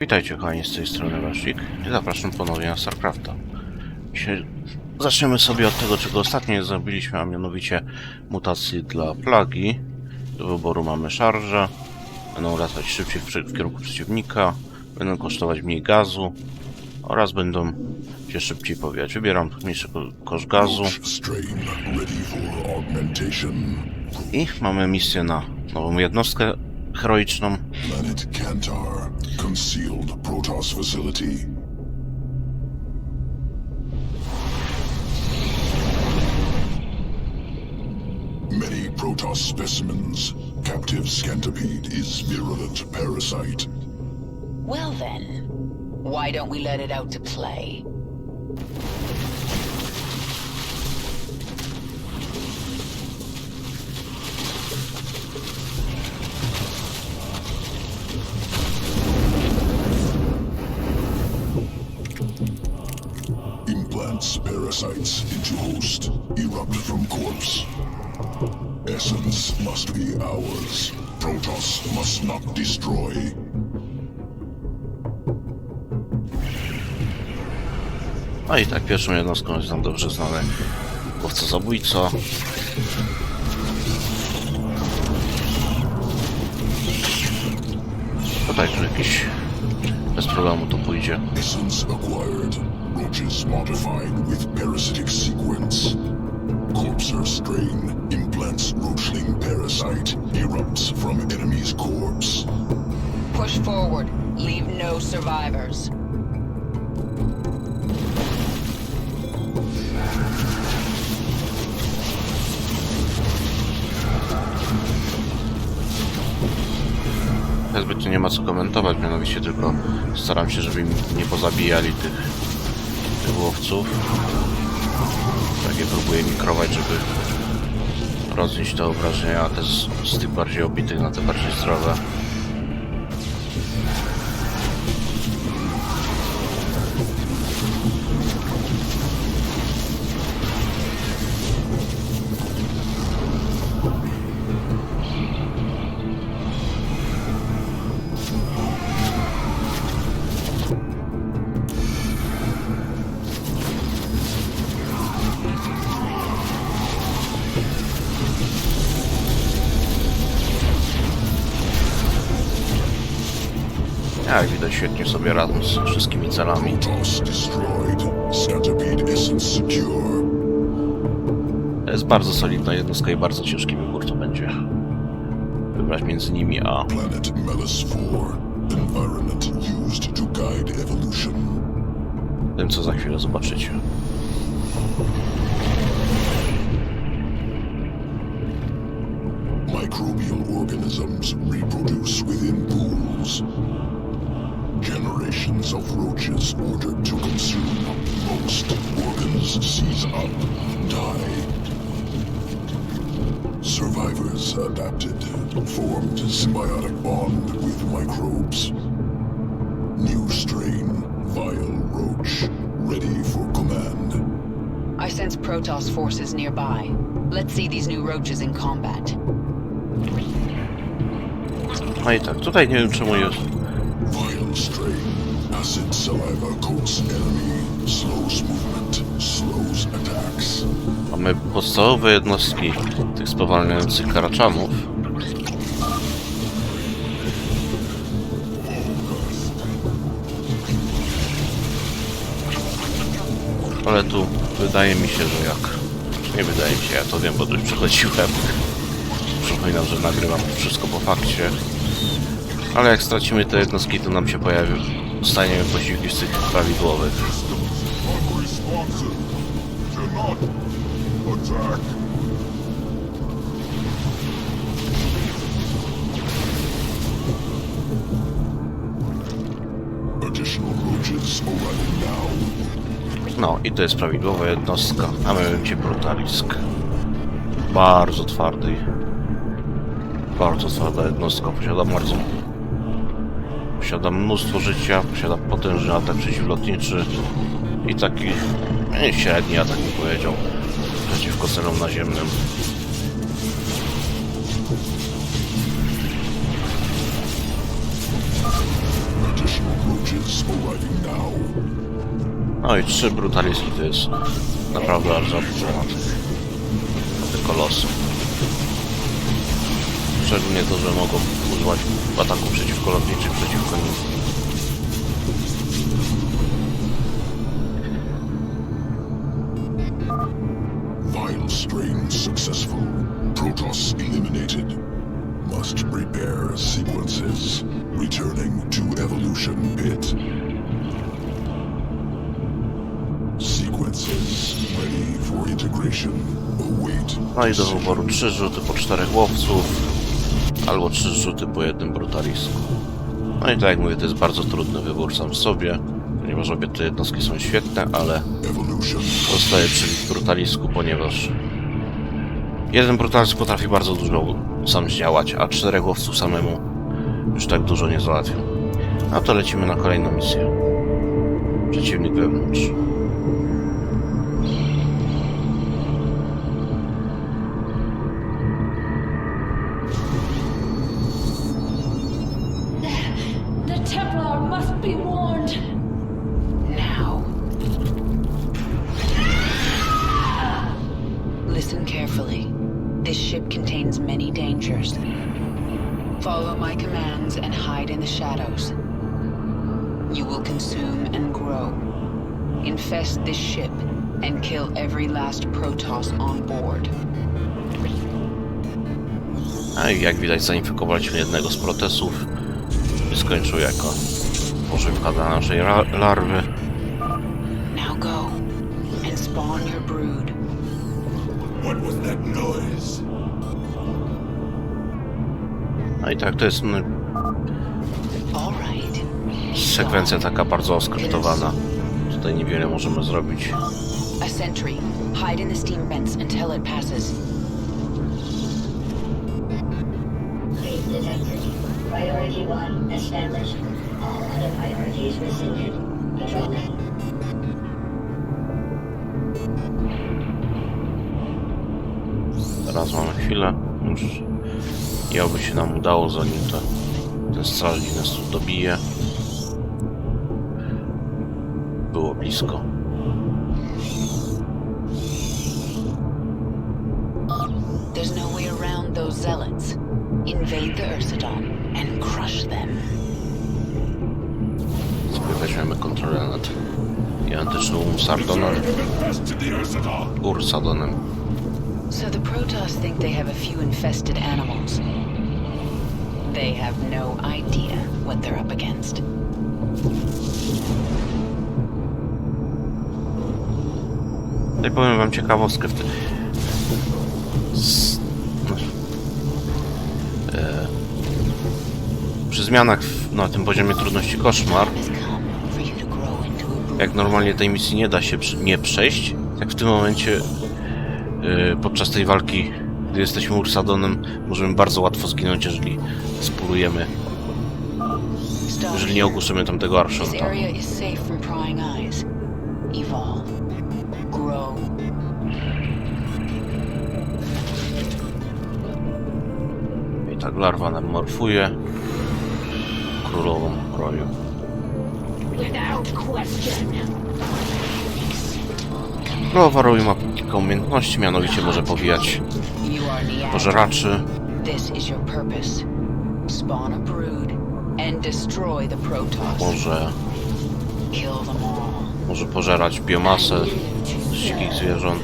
Witajcie kochani, z tej strony Rashik i zapraszam ponownie na StarCrafta. Dzisiaj zaczniemy sobie od tego, czego ostatnio nie zrobiliśmy, a mianowicie mutacji dla plagi. Do wyboru mamy szarże, będą latać szybciej w, kierunku przeciwnika, będą kosztować mniej gazu oraz będą się szybciej powijać. Wybieram mniejszy ko- koszt gazu i mamy misję na nową jednostkę heroiczną. Planet Kantar. Concealed Protoss facility. Many Protoss specimens. Captive Scantipede is virulent parasite. Well then, why don't we let it out to play? Host. Erupt from corpse. Essence must be ours. Protoss must not destroy. No i tak pierwszą jednostką jest nam dobrze znany łowca zabójca. Tutaj tu jakiś bez problemu to pójdzie. Essence acquired. Roaches modified with parasitic sequence. Corpser strain. Implants roachling parasite. Erupts from enemy's corpse. Push forward. Leave no survivors. Zbytnio nie ma co komentować, mianowicie tylko staram się, żeby im nie pozabijali tych, tych łowców. Je próbuję mikrować, żeby roznieść te obrażenia, a te z, z tych bardziej obitych na te bardziej zdrowe. Widać świetnie sobie radzą z wszystkimi celami. To jest bardzo solidna jednostka i bardzo ciężki wybór to będzie. Wybrać między nimi a Planet Melis 4. Environment used to guide evolution. tym, co za chwilę zobaczycie. Microbial organisms reproduce within Generations of roaches ordered to consume. Most organs seize up, die. Survivors adapted, formed symbiotic bond with microbes. New strain, vile roach, ready for command. I sense Protoss forces nearby. Let's see these new roaches in combat. No i tak, tutaj nie wiem czemu jest. Vile strain. Enemy. Slows movement. Slows attacks. Mamy podstawowe jednostki tych spowalniających karaczanów. Ale tu wydaje mi się, że jak... Nie wydaje mi się, ja to wiem, bo już przechodziłem. Przypominam, że nagrywam wszystko po fakcie. Ale jak stracimy te jednostki, to nam się pojawią... Staniemy posiłki z tych prawidłowych. No i to jest prawidłowa jednostka, a mianowicie brutalisk. Bardzo twardy. Bardzo twarda jednostka, posiada bardzo... Posiada mnóstwo życia, posiada potężny atak przeciwlotniczy i taki e, średni atak bym powiedział przeciwko celom naziemnym. No i trzy brutaliski to jest naprawdę bardzo dużo na tych kolosy. Szczególnie to, że mogą używać ataku przeciwko lotniczych przeciwko nim. Vial strain successful. Protoss eliminated. Must prepare sequences. Returning to evolution pit. Sequences ready for integration. Await. No i do wyboru trzy rzuty po czterech łowców, albo trzy rzuty po jednym brutalisku. No i tak jak mówię, to jest bardzo trudny wybór sam w sobie, ponieważ obie te jednostki są świetne, ale zostaje przy brutalisku, ponieważ jeden brutalisk potrafi bardzo dużo sam zdziałać, a czterech łowców samemu już tak dużo nie załatwią. A to lecimy na kolejną misję. Przeciwnik wewnątrz. Must be warned. Now. Listen carefully. This ship contains many dangers. Follow my commands and hide in the shadows. You will consume and grow. Infest this ship and kill every last Protoss on board. A jak widać zainfekowaliśmy jednego z protesów i skończył jako pożywka dla naszej larwy. Now go and spawn your brood. What was that noise? No i tak, to jest sekwencja taka bardzo oskryptowana. Tutaj niewiele możemy zrobić. A sentry. Hide in the steam vents until it passes. Priority 1 established. Teraz mamy chwilę. Już i oby się nam udało, zanim to, ten strażnik nas tu dobije. Było blisko. Kontrolę nad gigantycznym Sardonem. Ursadonem. So the Protoss think they have a few infested animals. They have no idea what they're up against. Tutaj powiem wam ciekawostkę w tym. Z... no. E... Przy zmianach w... na tym poziomie trudności koszmar, jak normalnie tej misji nie da się nie przejść, tak w tym momencie e... podczas tej walki, gdy jesteśmy Ursadonem, możemy bardzo łatwo zginąć, jeżeli spulujemy, jeżeli nie ogłuszymy tamtego. Grow. I tak larwa nam morfuje królową roju. Królowa roju ma kilka umiejętności, mianowicie może powijać pożeraczy, może, może pożerać biomasę z dzikich zwierząt.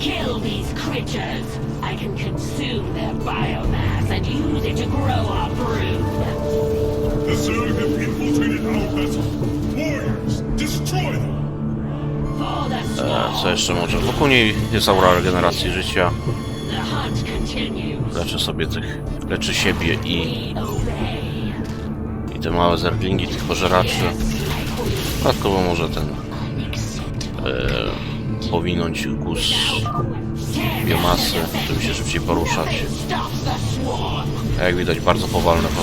Kill these creatures. I can consume their biomass and use it to grow our brood. Infiltrated. Warriors, destroy them! E, co jeszcze może? Wokół niej jest aura regeneracji życia. Leczy sobie tych, leczy siebie i, i te małe zerglingi tych pożeraczy. Dodatkowo może ten e, powinąć guz biomasy, żeby się szybciej poruszać. A jak widać bardzo powolne po,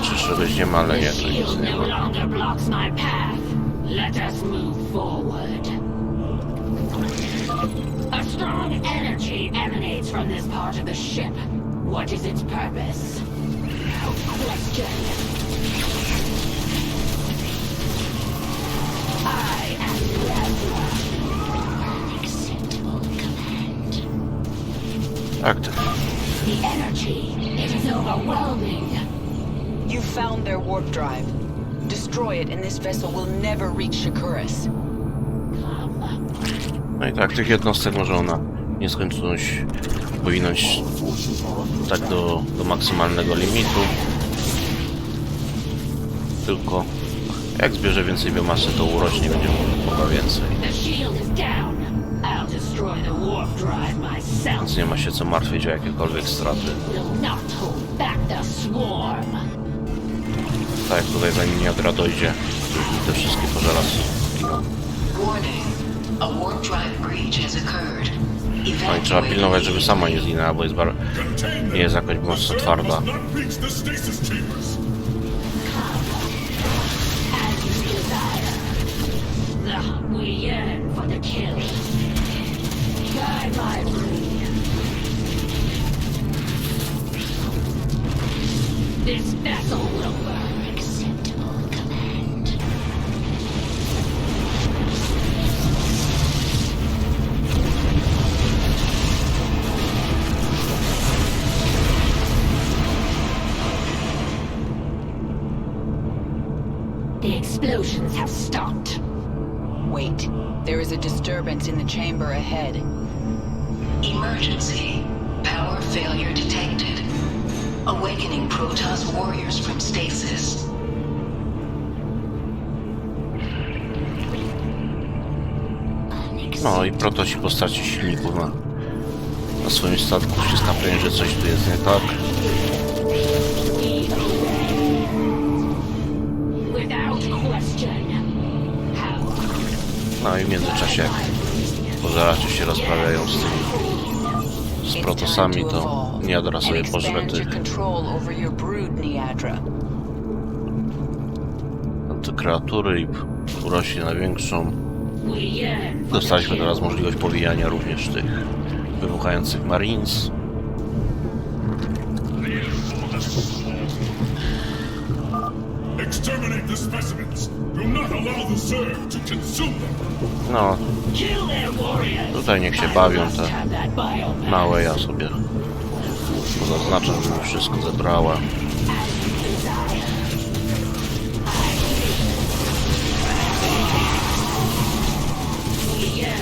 forward. Go. idziemy, ale nie, to nic nie ma. longer blocks my path. Let us move forward. A strong energy emanates from this part of the ship. What is its purpose? No question. I am Lazarus. Unacceptable command. Aktyw. The energy, it is overwhelming. You found their warp drive. Destroy it and this vessel will never reach Shakuras. No i tak, tych jednostek może ona nieskończoność powinąć tak do, do maksymalnego limitu. Tylko jak zbierze więcej biomasy, to urośnie będzie mogła więcej. Więc nie ma się co martwić o jakiekolwiek straty. Will swarm. Tak jak tutaj zanim Niagara dojdzie, te wszystkie pożera giną. Warning. A warp drive breach has occurred. No i trzeba pilnować, żeby sama nie zginęła, bo jest bar... Nie jest jakoś mocno twarda. must not reach the disturbance in the chamber ahead. Emergency. Power failure detected. Awakening Protoss warriors from stasis. No i protosi postaci silników na, na swoim statku się skapnęli, że coś tu jest nie tak. I w międzyczasie pożeracze się rozprawiają z tymi z protosami, to Niadra sobie pożre tych te kreatury i urośnie na większą. Dostaliśmy teraz możliwość powijania również tych wybuchających Marines. Exterminate the specimens. Do not allow the Zerg to consume them. No, tutaj niech się bawią te małe, ja sobie zaznaczam, żeby wszystko zebrała.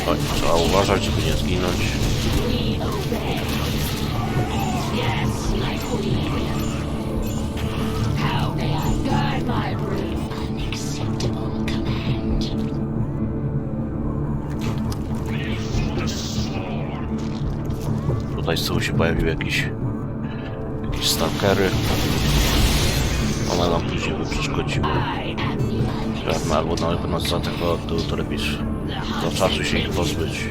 Oj, trzeba uważać, żeby nie zginąć. Pojawiły jakieś jakieś stalkery. One nam później by przeszkodziły. Żadne, albo nawet nas zaatakowały, to, to do czasu się ich pozbyć.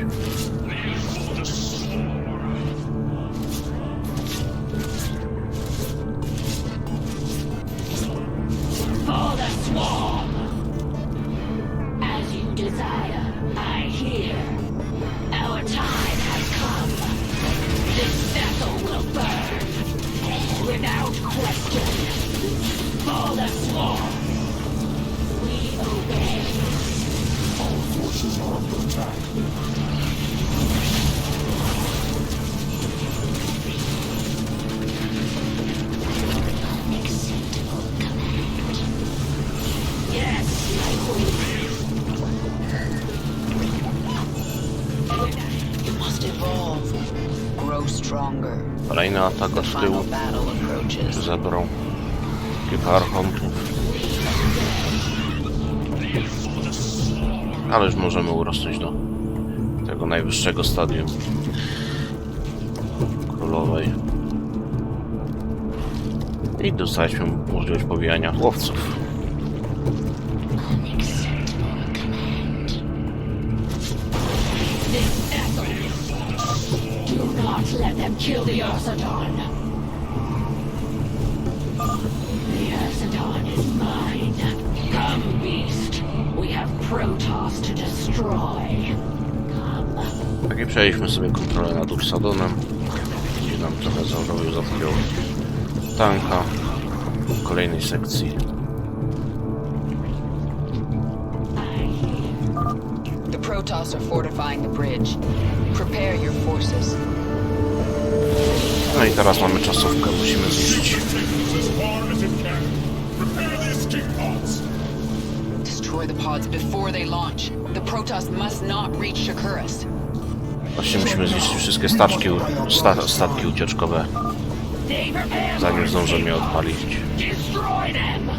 Kolejny atak od final tyłu zebrał kilka archontów. Ale już możemy urosnąć do tego najwyższego stadium królowej. I dostaliśmy możliwość powijania chłopców. not let them kill the Arsadon. The Arsadon is mine. Come, beast. We have Protoss to destroy. Come. Tak i przejęliśmy sobie kontrolę nad Ursadonem, gdzie nam trochę zarobił, zatknął tanka w kolejnej sekcji. The Protoss are fortifying the bridge. Prepare your forces. No i teraz mamy czasówkę, musimy pods. Destroy the pods before they launch. The Protoss must not reach Shakuras. Właśnie musimy zniszczyć wszystkie staczki, sta, statki ucieczkowe, zanim zdążymy je odpalić. I no.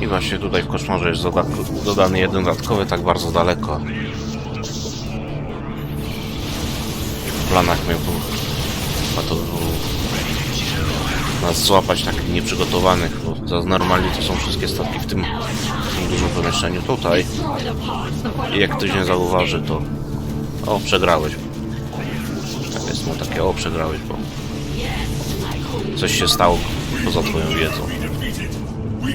I właśnie tutaj w koszmarze jest doda dodany jeden dodatkowy tak bardzo daleko. Planach miał tu ma to nas złapać takich nieprzygotowanych, bo za normalnie to są wszystkie statki w tym, w tym dużym pomieszczeniu tutaj. I jak ktoś nie zauważy, to o, przegrałeś. Tak jest mu takie o, przegrałeś, bo coś się stało poza twoją wiedzą. Be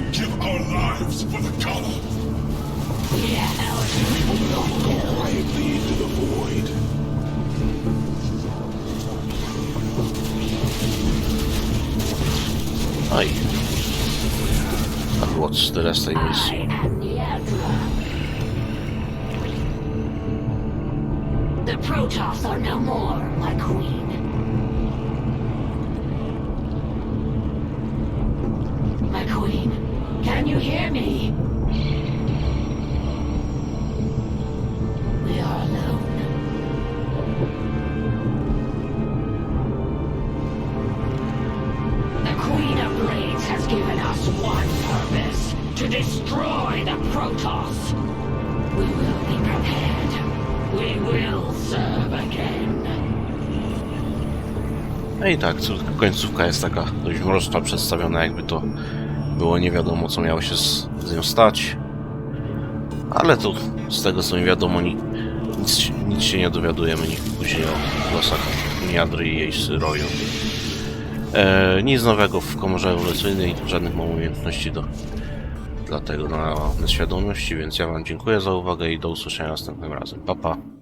było tyle z tej misji. and Niagara. The Protoss are no more, my queen. My queen, can you hear me? Destroy the Protoss. We will be prepared. We will serve again. No i tak, końcówka jest taka dość mroczna przedstawiona, jakby to było nie wiadomo, co miało się z, z nią stać. Ale tu, z tego co mi wiadomo, ni, nic, nic się nie dowiadujemy ni później o losach Niadry i jej syroju. E, nic nowego w komorze ewolucyjnej, żadnych mam umiejętności do, dlatego na, świadomości, więc ja wam dziękuję za uwagę i do usłyszenia następnym razem. Pa, pa.